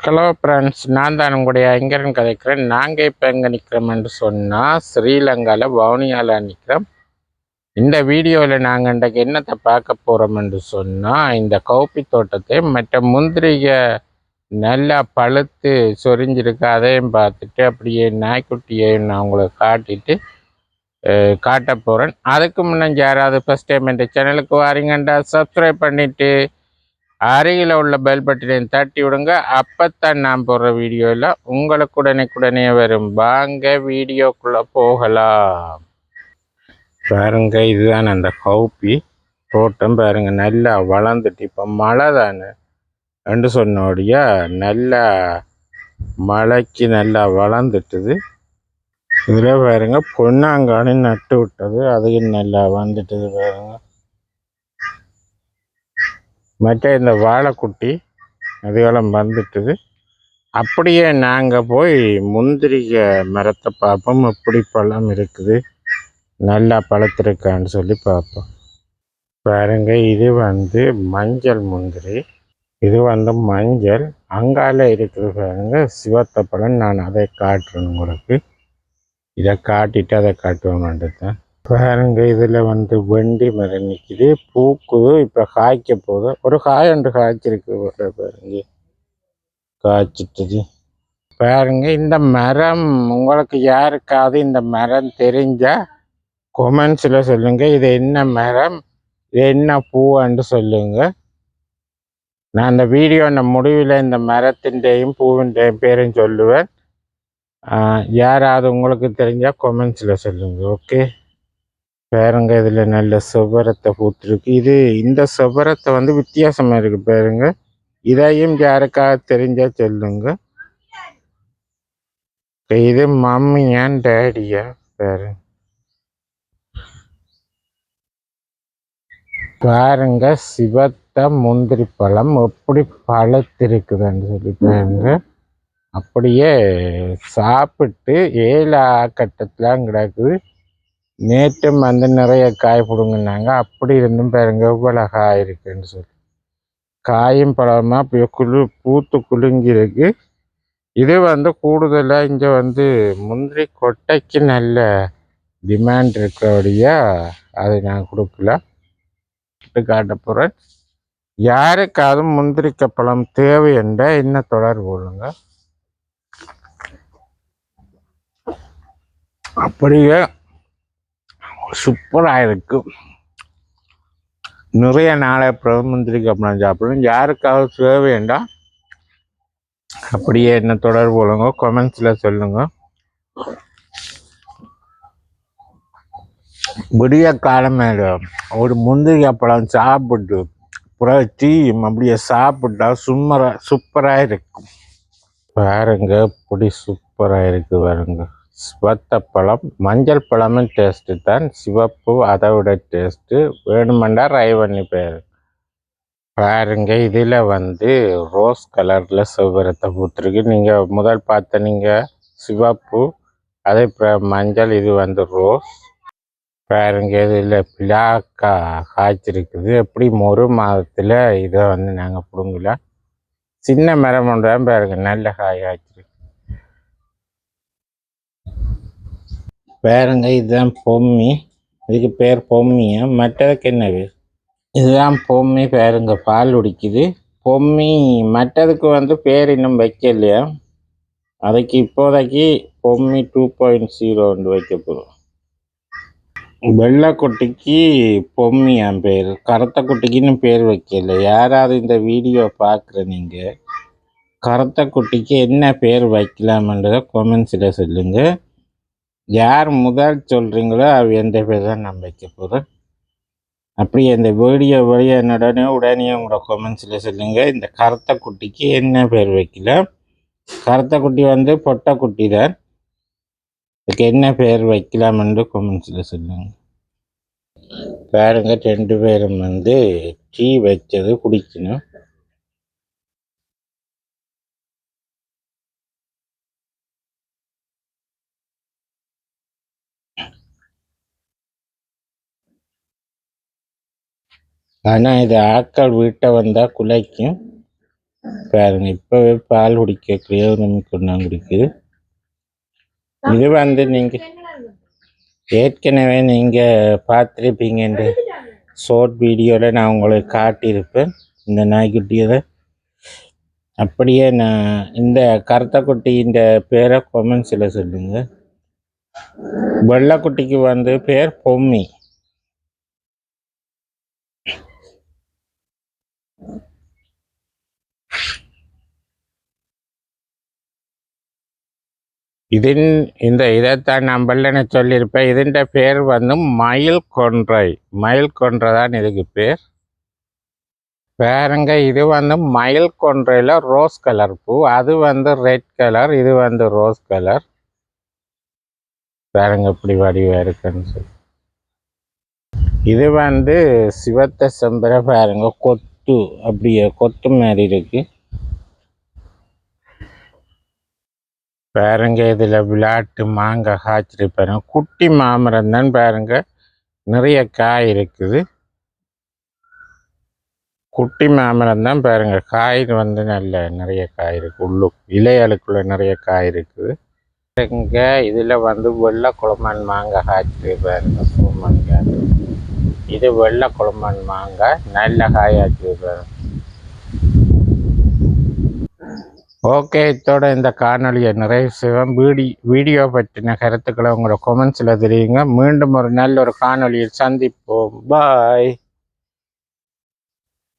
Hello friends நான் தான் உங்களுடைய ஐங்கரன் கதைக்கிறேன். நாங்கள் இப்போ எங்கே நிற்கிறோம்னு சொன்னால் ஸ்ரீலங்காவில் வவுனியாவில் நிற்கிறோம் இந்த வீடியோவில் நாங்கள் இன்றைக்கு என்னத்தை பார்க்க போகிறோம்னு சொன்னால் இந்த கௌப்பி தோட்டத்தை மற்ற முந்திரிகை நல்லா பழுத்து சொரிஞ்சிருக்கு அதையும் பார்த்துட்டு அப்படியே நாய்க்குட்டியையும் நான் உங்களுக்கு காட்டிட்டு காட்ட போகிறேன் அதுக்கு முன்னாடி யாராவது ஃபஸ்ட் டைம் இந்த சேனலுக்கு வாரீங்கண்டா சப்ஸ்கிரைப் பண்ணிவிட்டு அருகில் உள்ள பெல் பட்டனையும் தட்டி விடுங்க. அப்பத்தான் நான் போடுற வீடியோவில் உங்களுக்கு உடனே வரும். வாங்க வீடியோக்குள்ளே போகலாம். பாருங்க இதுதான் அந்த கௌப்பி தோட்டம் பாருங்க நல்லா வளர்ந்துட்டு இப்போ மழை தானே. ரெண்டு சொன்னோடைய நல்லா மழைக்கு நல்லா வளர்ந்துட்டுது. இதில் பாருங்க பொன்னாங்கானு நட்டு விட்டது. அதையும் நல்லா வந்துட்டுது பாருங்கள் மற்ற இந்த வாழைக்குட்டி அதுகளும் வந்துட்டுது. அப்படியே நாங்கள் போய் முந்திரிக மரத்தை பார்ப்போம். எப்படி பழம் இருக்குது நல்லா பழத்திருக்கான்னு சொல்லி பார்ப்போம். பாருங்க இது வந்து மஞ்சள் முந்திரி. இது வந்து மஞ்சள். அங்கால இருக்குது பாருங்க சிவத்த பழம் நான் அதை காட்டுறேன் உங்களுக்கு. இதை காட்டிட்டு அதை காட்டுவேன் பாருங்க இதில் வந்து வண்டி மரம் நிற்கிது பூக்குது இப்போ காய்க்க போகுது ஒரு காய் ஒன்று காய்ச்சிருக்கு. பாருங்க. காய்ச்சிட்டுது. பாருங்க இந்த மரம் உங்களுக்கு யாருக்காவது இந்த மரம் தெரிஞ்சால் கொமெண்ட்ஸில் சொல்லுங்கள் இது என்ன மரம்? இது என்ன பூன்னு சொல்லுங்கள் நான் அந்த வீடியோன முடிவில் இந்த மரத்தின்டையும் பூவின்டையும் பேரும் சொல்லுவேன். யாராவது உங்களுக்கு தெரிஞ்சால் கொமெண்ட்ஸில் சொல்லுங்கள் ஓகே பாருங்க இதில் நல்ல செவ்வரத்தை பூத்துருக்கு. இது இந்த செவ்வரத்தை வந்து வித்தியாசமாக இருக்கு பாருங்க. இதையும் யாருக்காவது தெரிஞ்சா சொல்லுங்க. இது மம்மியான் டேடியா பாருங்க பாருங்க சிவத்த முந்திரி பழம் எப்படி பழத்திருக்குதுன்னு சொல்லி பாருங்க. அப்படியே சாப்பிட்டு ஏழு கட்டத்தில் கிடக்குது. நேற்றும் வந்து நிறைய காய் பிடுங்கினாங்க. அப்படி இருந்தும் பாருங்க இவ்வளோ காய் இருக்குன்னு சொல்லி. காயும் பழமாக அப்படியே குளு பூத்து குலுங்கியிருக்கு. இது வந்து கூடுதலாக இங்கே வந்து முந்திரி கொட்டைக்கு நல்ல டிமாண்ட் இருக்கிறபடியா அதை நான் கொடுக்கல. காட்ட போகிறேன் யாருக்காவது முந்திரிக்க பழம் தேவை என்றால் என்ன தொடர்பு கொள்ளுங்க. அப்படியே சூப்பராக இருக்கும் நிறைய நாளை அப்புறம் முந்திரிக்க பழம் சாப்பிடணும். யாருக்காவது தேவை வேண்டாம் அப்படியே என்ன தொடர்பு கொள்ளுங்க. கொமெண்ட்ஸில் சொல்லுங்க. விடிய காலமேல ஒரு முந்திரி பழம் சாப்பிட்டு புற டீ அப்படியே சாப்பிட்டா சும்மரா சூப்பராக இருக்கும் பாருங்க இப்படி சூப்பராக இருக்குது பாருங்க. பழம் மஞ்சள் பழமும் டேஸ்ட்டு தான். சிவப்பு அதை விட டேஸ்ட்டு வேணுமெண்டா ரை பண்ணி பேர் பாருங்க இதில் வந்து ரோஸ் கலரில் சிவரத்தை பூத்துருக்கு. நீங்கள் முதல் பார்த்த நீங்கள் சிவப்பு அதே மஞ்சள் இது வந்து ரோஸ் பாருங்க இதில் பிளாக்கா காய்ச்சிருக்குது. எப்படி ஒரு மாதத்தில் இதை வந்து நாங்கள் பிடுங்கல. சின்ன மரம் ஒன்று பாருங்க நல்ல காய் காய்ச்சிருக்கு. பாருங்க இதுதான் பொம்மி. இதுக்கு பேர் பொம்மியா? மற்றதுக்கு என்ன பேர் இதுதான் பொம்மி பாருங்க. பால் குடிக்குது. பொம்மி மற்றதுக்கு வந்து பேர் இன்னும் வைக்கலையா? அதுக்கு இப்போதைக்கு பொம்மி டூ பாயிண்ட் ஜீரோ ஒன்று வைக்க போகிறோம் வெள்ளைக்குட்டிக்கு பொம்மியான் பேர். கருத்த குட்டிக்குன்னு பேர் வைக்கல. யாராவது இந்த வீடியோ பார்க்குற நீங்கள் கருத்த குட்டிக்கு என்ன பேர் வைக்கலாமன்றதை கொமெண்ட்ஸில் சொல்லுங்கள் யார் முதல் சொல்கிறீங்களோ அவர் எந்த பேர் தான் நான் வைக்க போகிறேன் அப்படி இந்த வீடியோ வழியை உடனே உடனே உங்களோட கொமெண்ட்ஸில் சொல்லுங்கள் இந்த கருத்த குட்டிக்கு என்ன பேர் வைக்கல? கருத்த குட்டி வந்து பொட்டை குட்டி தான். இதுக்கு என்ன பேர் வைக்கலாம்னு கொமெண்ட்ஸில் சொல்லுங்கள் பாருங்கள் ரெண்டு பேரும் வந்து டீ வச்சது குடிக்கணும். ஆனால் இது ஆட்கள் வீட்டை வந்தால் குலைக்கும். பாருங்க இப்பவே பால் குடிக்க கொண்டாந்து குடிக்குது. இது வந்து நீங்க ஏற்கனவே நீங்க பார்த்துருப்பீங்க ஷார்ட் வீடியோவில் நான் உங்களுக்கு காட்டியிருப்பேன். இந்த நாய்க்குட்டியை அப்படியே நான் இந்த கருத்தக்குட்டியின் பேரை கொமெண்ட்ஸில் சொல்லுங்க. வெள்ளைக்குட்டிக்கு வந்து பேர் பொம்மி. ഇതിൻ இந்த இதைத்தான் நான் வெள்ளனை சொல்லியிருப்பேன் ഇതിൻ്റെ பேர் வந்து மயில் கொன்றை மயில் கொன்றை தான் இதுக்கு பேர் பாருங்க இது வந்து மயில் கொன்றையில் ரோஸ் கலர் பூ அது வந்து ரெட் கலர் இது வந்து ரோஸ் கலர் பாருங்க இப்படி வடிவா இருக்குன்னு சொல்லி இது வந்து சிவத்த செம்பரை பாருங்க கொத்து அப்படியே கொத்து மாதிரி இருக்கு பாருங்க இதில் விளையாட்டு மாங்காய் காய்ச்சிருப்பாருங்க குட்டி மாமரம் தான் பாருங்க. நிறைய காய் இருக்குது. குட்டி மாமரம் தான் பாருங்க. காய் வந்து நல்ல நிறைய காய் இருக்கு. உள்ளு இலைகளுக்குள்ள நிறைய காய் இருக்குது. இங்க இதில் வந்து வெள்ளை குளமான் மாங்காய் காய்ச்சி பாருங்க. சூமங்காய் இது வெள்ளை குளமான் மாங்காய் நல்ல காயாச்சு பாருங்க. ஓகே இத்தோட இந்த காணொலியை நிறைவு செய்வோம். வீடி வீடியோ பற்றின கருத்துக்களை உங்களோட கொமெண்ட்ஸில் தெரியுங்க மீண்டும் ஒரு நல்ல ஒரு காணொலியில் சந்திப்போம். பாய்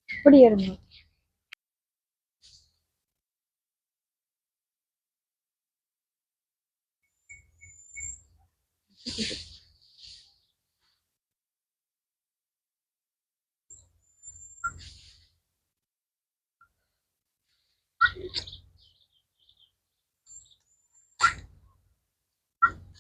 இப்படி இருந்தோம்